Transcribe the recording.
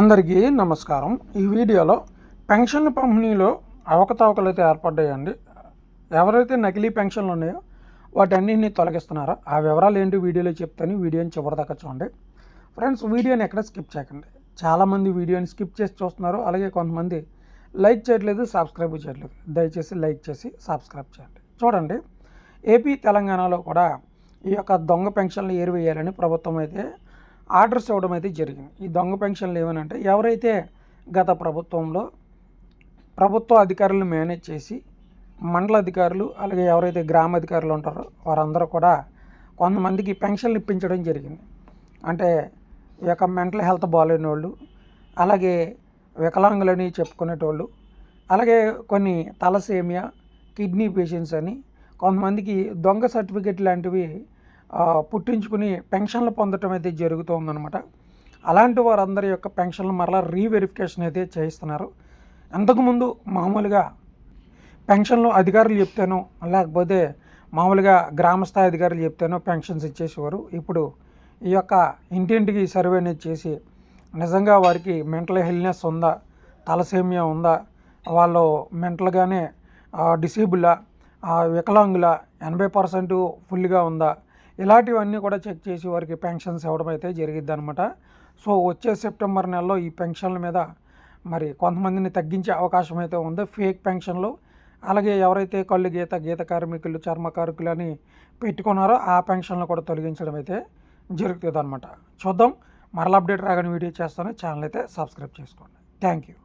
అందరికీ నమస్కారం. ఈ వీడియోలో పెన్షన్ పంపిణీలో అవకతవకలు అయితే ఏర్పడ్డాయండి. ఎవరైతే నకిలీ పెన్షన్లు ఉన్నాయో వాటన్నిటిని తొలగిస్తున్నారో? ఆ వివరాలు ఏంటి వీడియోలో చెప్తాను. వీడియోని చివరిదాకా చూడండి. ఫ్రెండ్స్ వీడియోని ఎక్కడ స్కిప్ చేయకండి. చాలామంది వీడియోని స్కిప్ చేసి చూస్తున్నారు. అలాగే కొంతమంది లైక్ చేయట్లేదు సబ్స్క్రైబ్ చేయట్లేదు. దయచేసి లైక్ చేసి సబ్స్క్రైబ్ చేయండి. చూడండి. ఏపీ తెలంగాణలో కూడా ఈ యొక్క దొంగ పెన్షన్లు ఏరివేయాలని ప్రభుత్వం అయితే ఆర్డర్స్ ఇవ్వడం అయితే జరిగింది. ఈ దొంగ పెన్షన్లు ఏమనంటే ఎవరైతే గత ప్రభుత్వంలో ప్రభుత్వ అధికారులను మేనేజ్ చేసి మండల అధికారులు అలాగే ఎవరైతే గ్రామ అధికారులు ఉంటారో వారందరూ కూడా కొంతమందికి పెన్షన్లు ఇప్పించడం జరిగింది. అంటే ఈ యొక్క మెంటల్ హెల్త్ బాగాలేని వాళ్ళు అలాగే వికలాంగులని చెప్పుకునేటోళ్ళు అలాగే కొన్ని తలసేమియా కిడ్నీ పేషెంట్స్ అని కొంతమందికి దొంగ సర్టిఫికెట్ లాంటివి పుట్టించుకుని పెన్షన్లు పొందటం అయితే జరుగుతుందన్నమాట. అలాంటి వారందరి యొక్క పెన్షన్లు మరలా రీవెరిఫికేషన్ అయితే చేయిస్తున్నారు. అంతకుముందు మామూలుగా పెన్షన్లు అధికారులు చెప్తాను లేకపోతే మామూలుగా గ్రామస్థాయి అధికారులు చెప్తాను పెన్షన్స్ ఇచ్చేసేవారు. ఇప్పుడు ఈ యొక్క ఇంటింటికి సర్వే అనేది చేసి నిజంగా వారికి మెంటల్ హెల్నెస్ ఉందా తలసేమియా ఉందా వాళ్ళు మెంటల్గానే డిసేబులా వికలాంగుల ఎనభై పర్సెంట్ ఫుల్గా ఉందా ఇలాంటివన్నీ కూడా చెక్ చేసి వారికి పెన్షన్స్ ఇవ్వడం అయితే జరిగిద్ది అనమాట సో వచ్చే సెప్టెంబర్ నెలలో ఈ పెన్షన్ల మీద మరి కొంతమందిని తగ్గించే అవకాశం అయితే ఉంది. ఫేక్ పెన్షన్లు అలాగే ఎవరైతే కళ్ళు గీత గీత కార్మికులు చర్మ కార్మికులు అని పెట్టుకున్నారో ఆ పెన్షన్లు కూడా తొలగించడం అయితే జరుగుతుంది అనమాట చూద్దాం. మరలా అప్డేట్ రాగానే వీడియో చేస్తాను. ఛానల్ అయితే సబ్స్క్రైబ్ చేసుకోండి. Thank you.